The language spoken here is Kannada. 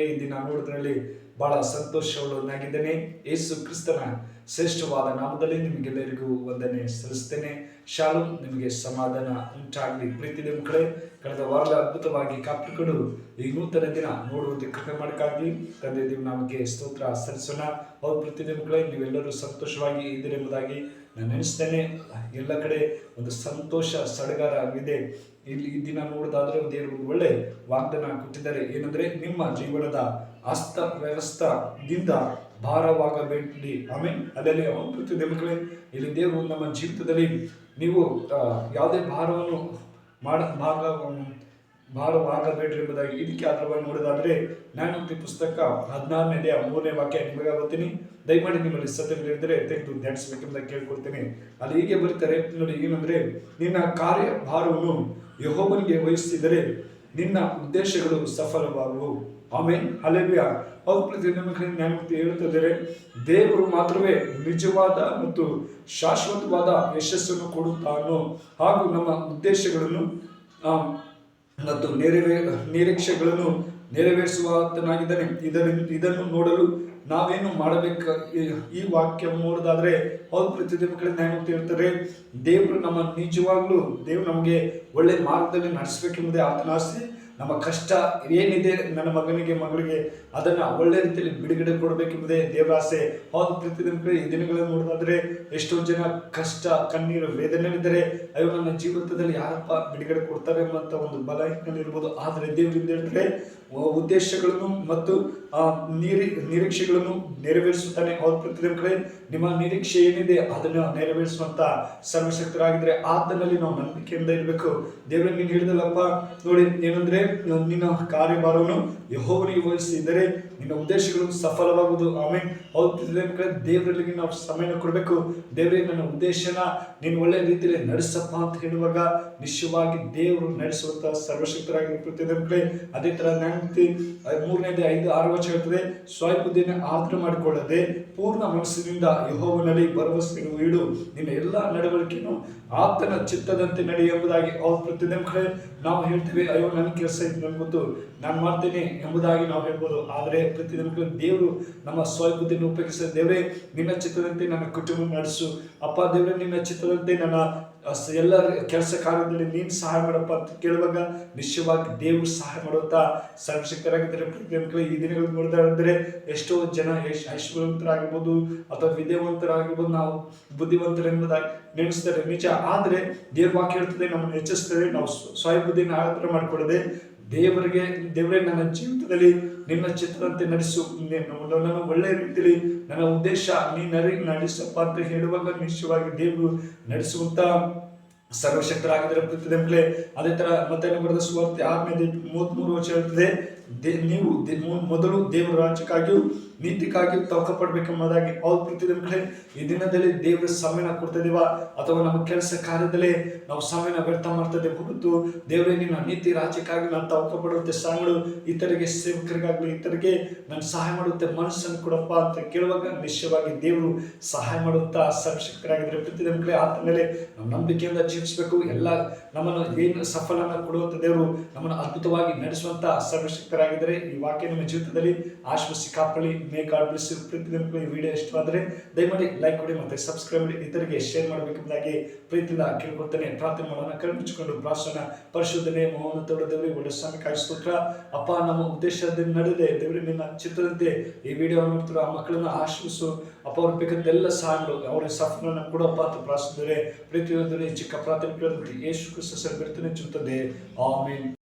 ಈ ದಿನ ನೋಡಿದ್ರಲ್ಲಿ ಬಹಳ ಸಂತೋಷವುಳ್ಳವನಾಗಿದ್ದೇನೆ ಯೇಸು ಕ್ರಿಸ್ತನ ಶ್ರೇಷ್ಠವಾದ ನಾಮದಲ್ಲಿ ನಿಮಗೆಲ್ಲರಿಗೂ ವಂದನೆ ಸಲ್ಲಿಸ್ತೇನೆ ಶಾಲು, ನಿಮಗೆ ಸಮಾಧಾನ ಉಂಟಾಗಲಿ. ಪ್ರೀತಿ ಮಕ್ಕಳೇ, ಕಳೆದ ವಾರದ ಅದ್ಭುತವಾಗಿ ಕಾಪಿಕೊಂಡು ಈ ನೂತನ ದಿನ ನೋಡುವಂತೆ ಕೃಪೆ ಮಾಡಕ್ಕಾಗಲಿ. ತಂದೆ ದೇವ್ ನಮಗೆ ಸ್ತೋತ್ರ ಸಲ್ಲಿಸೋಣ. ಹೌದು ಪ್ರೀತಿ ಮಕ್ಕಳೇ, ನೀವೆಲ್ಲರೂ ಸಂತೋಷವಾಗಿ ಇದ್ದೀರೆಂಬುದಾಗಿ ನಾನು ನೆನೆಸ್ತೇನೆ. ಎಲ್ಲ ಕಡೆ ಒಂದು ಸಂತೋಷ ಸಡಗರವಿದೆ ಇಲ್ಲಿ ಈ ದಿನ ನೋಡೋದಾದ್ರೆ ದೇವರು ಒಳ್ಳೆ ವಾಗ್ದಾನ ಕೊಟ್ಟಿದ್ದಾರೆ. ಏನಂದ್ರೆ, ನಿಮ್ಮ ಜೀವನದ ಅಸ್ತ ವ್ಯವಸ್ಥದಿಂದ ಭಾರವಾಗಬೇಡಿ ಆಮೇಲೆ ಅದರಲ್ಲಿ ಪ್ರತಿ ಮಕ್ಕಳೇ, ಇಲ್ಲಿ ದೇವರು ನಮ್ಮ ಜೀವಿತದಲ್ಲಿ ನೀವು ಯಾವುದೇ ಭಾರವನ್ನು ಮಾಡ ಭಾಗ ಭಾರವಾಗಬೇಡ್ರಿ ಎಂಬುದಾಗಿ ಇದಕ್ಕೆ ಆಧಾರವಾಗಿ ನೋಡೋದಾದ್ರೆ ಜ್ಞಾನೋಕ್ತಿ ಪುಸ್ತಕ ಹದಿನಾರನೇ ಮೂರನೇ ವಾಕ್ಯ ನಿಮಗೆ ಗೊತ್ತೀನಿ ದಯಮಾಡಿ ನಿಮ್ಮಲ್ಲಿ ಸತ್ಯಗಳಿದ್ದರೆ ತೆಗೆದು ಧ್ಯಾನಿಸಬೇಕೆಂಬುದಾಗಿ ಕೇಳ್ಕೊಳ್ತೇನೆ ಅಲ್ಲಿ ಹೀಗೆ ಬರ್ತಾರೆ. ನೋಡಿ, ಏನಂದ್ರೆ, ನಿನ್ನ ಕಾರ್ಯ ಭಾರವನ್ನು ಯಹೋವನಿಗೆ ವಹಿಸಿದರೆ ನಿನ್ನ ಉದ್ದೇಶಗಳು ಸಫಲವಾಗುವು. ಆಮೇಲೆ ಅಲೆವಿಯ ಅವ್ರ ಪ್ರತಿ ನಿಮಗೆ ಜ್ಞಾನೋಕ್ತಿ ಹೇಳುತ್ತಿದ್ದಾರೆ ದೇವರು ಮಾತ್ರವೇ ನಿಜವಾದ ಮತ್ತು ಶಾಶ್ವತವಾದ ಯಶಸ್ಸನ್ನು ಕೊಡುತ್ತಾನೋ ಹಾಗೂ ನಮ್ಮ ಉದ್ದೇಶಗಳನ್ನು ಮತ್ತು ನೆರವೇ, ನಿರೀಕ್ಷೆಗಳನ್ನು ನೆರವೇರಿಸುವತನಾಗಿದ್ದಾನೆ ಇದರಿಂದ ಇದನ್ನು ನೋಡಲು ನಾವೇನು ಮಾಡಬೇಕು, ಈ- ವಾಕ್ಯ ನೋಡೋದಾದ್ರೆ ಅವ್ರ ಪ್ರತಿ ಮಕ್ಕಳಿಂದ ಏನು ಹೇಳ್ತಾರೆ? ದೇವರು ನಮ್ಮ ನಿಜವಾಗ್ಲೂ ದೇವ್ರು ನಮಗೆ ಒಳ್ಳೆ ಮಾರ್ಗದಲ್ಲಿ ನಡೆಸಬೇಕೆಂಬುದೇ ಆತನ ಆಸೆ. ನಮ್ಮ ಕಷ್ಟ, ಏನಿದೆ ನನ್ನ ಮಗನಿಗೆ, ಮಗಳಿಗೆ, ಅದನ್ನ ಒಳ್ಳೆ ರೀತಿಯಲ್ಲಿ ಬಿಡುಗಡೆ ಕೊಡಬೇಕೆಂಬುದೇ ದೇವರ ಆಸೆ. ಹೌದು ಪ್ರತಿ ಈ ದಿನಗಳನ್ನು ನೋಡೋದಾದ್ರೆ ಎಷ್ಟೋ ಜನ ಕಷ್ಟ, ಕಣ್ಣೀರು, ವೇದನೆಯಲ್ಲಿದ್ದರೆ, ಅಯ್ಯೋ, ನನ್ನ ಜೀವಿತದಲ್ಲಿ ಯಾರಪ್ಪ ಬಿಡುಗಡೆ ಕೊಡ್ತಾರೆ ಎಂಬಂತ ಒಂದು ಬಲ ಇರ್ಬೋದು. ಆದರೆ ದೇವರಿಂದ ಹೇಳ್ತಾರೆ ಆ ಉದ್ದೇಶಗಳನ್ನು ಮತ್ತು ನಿರೀ ನಿರೀಕ್ಷೆಗಳನ್ನು ನೆರವೇರಿಸುತ್ತಾನೆ ಅವ್ರ ಪ್ರತಿ ಕಡೆ. ನಿಮ್ಮ ನಿರೀಕ್ಷೆ ಏನಿದೆ ಅದನ್ನು ನೆರವೇರಿಸುವಂತ ಸರ್ವಶಕ್ತರಾಗಿದ್ರೆ ಆತನಲ್ಲಿ ನಾವು ನಂಬಿಕೆಯಿಂದ ಇರಬೇಕು. ದೇವರ ನೀನು ಹೇಳಿದಲ್ಲಪ್ಪ ನೋಡಿ ಏನಂದ್ರೆ ನಿನ್ನ ಕಾರ್ಯಭಾರವನ್ನು ಯಹೋವನಿಗೆ ವಹಿಸಿದರೆ ನಿನ್ನ ಉದ್ದೇಶಗಳು ಸಫಲವಾಗುವುದು. ಆಮೇಲೆ ಅವ್ರ ಪ್ರೀತಿಯ ಮಕ್ಕಳೇ, ದೇವರಲ್ಲಿ ನಾವು ಸಮಯನ ಕೊಡಬೇಕು. ದೇವರೇ ನನ್ನ ಉದ್ದೇಶನ ನೀನು ಒಳ್ಳೆ ರೀತಿಯಲ್ಲಿ ನಡೆಸಪ್ಪ ಅಂತ ಹೇಳುವಾಗ ನಿಶ್ಚಯವಾಗಿ ದೇವರು ನಡೆಸುವಂತ ಸರ್ವಶಕ್ತರಾಗಿ ಪ್ರತಿಯ ಮಕ್ಕಳೇ ಅದೇ ತರ ನ್ಯಾಯಮೂರ್ತಿ ಮೂರನೇದೇ ಐದು, ಆರು ವರ್ಷ ಹೇಳ್ತದೆ ಸ್ವಯಂಬುದ್ಧಿಯನ್ನು ಆಧಾರ ಮಾಡಿಕೊಳ್ಳದೆ, ಪೂರ್ಣ ಮನಸ್ಸಿನಿಂದ ಯಹೋವನಲ್ಲಿ ಭರವಸೆಯನ್ನು ಇಡು ನಿನ್ನ ಎಲ್ಲ ನಡವಳಿಕೆಯನ್ನು ಆತನ ಚಿತ್ತದಂತೆ ನಡಿ ಎಂಬುದಾಗಿ ಅವ್ರು ನಾವು ಹೇಳ್ತೇವೆ, ಅಯ್ಯೋ, ನನ್ನ ಕೆಲಸ ಇದು ನಾನು ಮಾಡ್ತೇನೆ ಎಂಬುದಾಗಿ ನಾವು ಹೇಳ್ಬೋದು. ಆದರೆ ಪ್ರತಿಯೊಂದು ದೇವರು ನಮ್ಮ ಸ್ವಯಂಬುದ್ಧಿಯನ್ನು ಉಪಯೋಗಿಸಿದ ದೇವರೇ, ನಿನ್ನ ಚಿತ್ತದಂತೆ ನನ್ನ ಕುಟುಂಬ ನಡೆಸು. ಅಪ್ಪ, ದೇವರೇ, ನಿನ್ನ ಚಿತ್ತದಂತೆ ನನ್ನ ಎಲ್ಲ ಕೆಲಸ ಕಾರ್ಯದಲ್ಲಿ ನೀನು ಸಹಾಯ ಮಾಡಪ್ಪ ಅಂತ ಕೇಳುವಾಗ ನಿಶ್ಚಯವಾಗಿ ದೇವರು ಸಹಾಯ ಮಾಡುತ್ತಾ ಸರ್ವಶಕ್ತರಾಗಿದ್ದಾರೆ ಪ್ರತಿಯೊಂದು ಈ ದಿನಗಳು ಅಂದರೆ ಎಷ್ಟೋ ಜನ ಯಶ್, ಐಶ್ವರ್ಯವಂತರಾಗಿರ್ಬೋದು ಅಥವಾ ವಿದ್ಯಾವಂತರಾಗಿರ್ಬೋದು, ನಾವು ಬುದ್ಧಿವಂತರೆಂಬುದಾಗಿ ನೆನೆಸ್ತಾರೆ. ನಿಜ, ಆದರೆ ದೇವ್ರ ವಾಕ್ಯ ಹೇಳ್ತದೆ, ನಮ್ಮನ್ನು ಹೆಚ್ಚಿಸ್ತದೆ ನಾವು ಸ್ವಯಂ ಬುದ್ಧಿಯನ್ನು ಆರಾಧನೆ ಮಾಡಿಕೊಳ್ಳದೆ ದೇವರಿಗೆ, ದೇವರೇ ನನ್ನ ಜೀವಿತದಲ್ಲಿ ನಿನ್ನ ಚಿತ್ರದಂತೆ ನಡೆಸು. ನನ್ನ ಒಳ್ಳೆಯ ಒಳ್ಳೆ ರೀತಿಯಲ್ಲಿ ನನ್ನ ಉದ್ದೇಶ ನೀ ನರಿ ನಡೆಸಪ್ಪ ಅಂತ ಹೇಳುವಾಗ ನಿಶ್ಚಯವಾಗಿ ದೇವರು ನಡೆಸುವಂತ ಸರ್ವಶಕ್ತರಾಗಿದ್ದಾರೆ ಪ್ರತಿದಂಬಲೆ ಅದೇ ತರ ಮತ್ತೆ ಬರೆದ ಸುವಾರ್ತೆ ಆರನೇ ಮೂವತ್ಮೂರು ವರ್ಷ ಹೇಳ್ತದೆ, ದೇ- ನೀವು ಮೊದಲು ದೇವರ ರಾಜ್ಯಕ್ಕಾಗಿಯೂ ನೀತಿಗಾಗಿ ತವಕ ಪಡ್ಬೇಕೆಂಬುದಾಗಿ ಅವ್ರ ಪ್ರತಿದಂಬಲೆ ಈ ದಿನದಲ್ಲಿ ದೇವರ ಸಮಯನ ಕೊಡ್ತಿದ್ದೀವ ಅಥವಾ ನಮ್ಮ ಕೆಲಸ ಕಾರ್ಯದಲ್ಲಿ ನಾವು ಸಮಯನ ವ್ಯರ್ಥ ಮಾಡ್ತದೆ ಹೊರತು ದೇವರೇ, ನಿನ್ನ ನೀತಿ ರಾಜ್ಯಕ್ಕಾಗಿ ನಾನು ತವಕ ಪಡುವಂತೆ ಸಾಂಗಳು ಇತರಿಗೆ ಸೇವಕರಿಗಾಗಲಿ, ಇತರಿಗೆ ನಾನು ಸಹಾಯ ಮಾಡುತ್ತೆ, ಮನಸ್ಸನ್ನು ಕೊಡಪ್ಪ ಅಂತ ಕೇಳುವಾಗ ನಿಶ್ಚಯವಾಗಿ ದೇವರು ಸಹಾಯ ಮಾಡುತ್ತಾ ಸರ್ವಶಕ್ತರಾಗಿದ್ದಾರೆ ಪ್ರತಿದಂಬಲೆ ಆತ ಮೇಲೆ ನಾವು ನಂಬಿಕೆಯಿಂದ ಜೀವಿಸಬೇಕು ಎಲ್ಲ ನಮ್ಮನ್ನು ಏನು ಸಫಲನ ಕೊಡುವಂಥ ದೇವರು ನಮ್ಮನ್ನು ಅದ್ಭುತವಾಗಿ ನಡೆಸುವಂಥ ಸರ್ವಶಕ್ತರಾಗಿದ್ದರೆ ಈ ವಾಕ್ಯ ನಿಮ್ಮ ಜೀವಿತದಲ್ಲಿ ಆಶ್ವಸಿ ಕಾಪಳಿ ಮೇ ಗಾಡ್ ಬ್ಲೆಸ್ ಯು. ಪ್ರತಿದಿನ ಈ ವಿಡಿಯೋ ಇಷ್ಟವಾದರೆ ದಯಮಾಡಿ ಲೈಕ್ ಕೊಡಿ ಮತ್ತೆ ಸಬ್ಸ್ಕ್ರೈಬ್ ಮಾಡಿ. ಇತರಿಗೆ ಶೇರ್ ಮಾಡಬೇಕೆಂಬುದಾಗಿ ಪ್ರೀತಿಯಿಂದ ಕೇಳ್ಕೊಳ್ತೇನೆ. ಪ್ರಾರ್ಥನೆ ಮಾಡೋಣ. ಕಣ್ಮುಚ್ಚಿಕೊಂಡು ಪ್ರಾಸನ ಪರಿಶೋಧನೆ ಮೌನತೋಡ ದೇವರಿಗೆ ಒಳ್ಳೆ ಸ್ವಾಮಿ ಕಾಯಿಸ್ತೋತ್ರ. ಅಪ್ಪ, ನಮ್ಮ ಉದ್ದೇಶದಿಂದ ನಡೆದೆ. ದೇವರಿಗೆ ನಿನ್ನ ಚಿತ್ರದಂತೆ ಈ ವಿಡಿಯೋ ನೋಡ್ತಿರೋ ಆ ಮಕ್ಕಳನ್ನ ಆಶ್ರಯಿಸು. ಅಪ್ಪ ಅವ್ರಿಗೆ ಬೇಕಂತ ಎಲ್ಲ ಸಹಾಯ ಮಾಡು ಅವರ ಸಫಲನ ಕೊಡಪ್ಪ ಅಂತ ಪ್ರಾರ್ಥಿಸಿದರೆ. ಪ್ರೀತಿಯೊಂದರೆ ಚಿಕ್ಕ Fatih'in planıdır. Yeşil Kristus'a serbertinin çıktı de. Amin.